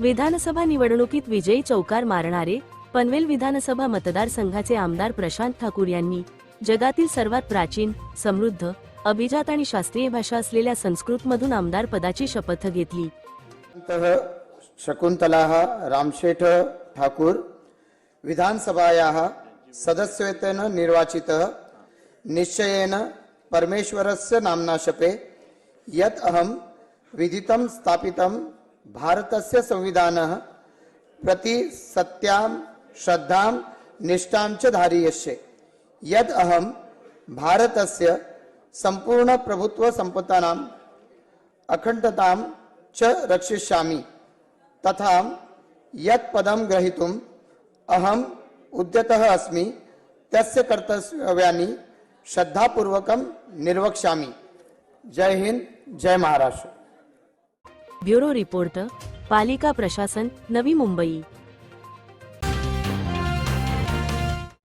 विधानसभा निवडणुकीत विजयी चौकार मारणारे पनवेल विधानसभा मतदारसंघाचे आमदार प्रशांत ठाकूर यांनी जगातील सर्वात प्राचीन समृद्ध अभिजात आणि शास्त्रीय भाषा असलेल्या संस्कृतमधून आमदार पदाची शपथ घेतली. शकुंतला शकुन्तलाः रामशेठ ठाकुर विधानसभायाः सदस्यत्वेन निर्वाचितः निश्चयेन परमेश्वरस्य नाम्ना शपे यत् अहं विदितं स्थापितं भारतस्य संविधानः प्रति सत्यां श्रद्धां निष्ठां च धारयिष्ये। यद् अहं भारतस्य सम्पूर्णप्रभुत्वसम्पत्तानाम् अखण्डतां च रक्षिष्यामि तथा यत् पदं ग्रहीतुम् अहम् उद्यतः अस्मि तस्य कर्तव्यानि श्रद्धापूर्वकं निर्वक्ष्यामि। जय हिंद जय महाराष्ट्र। ब्युरो रिपोर्ट पालिका प्रशासन नवी मुंबई.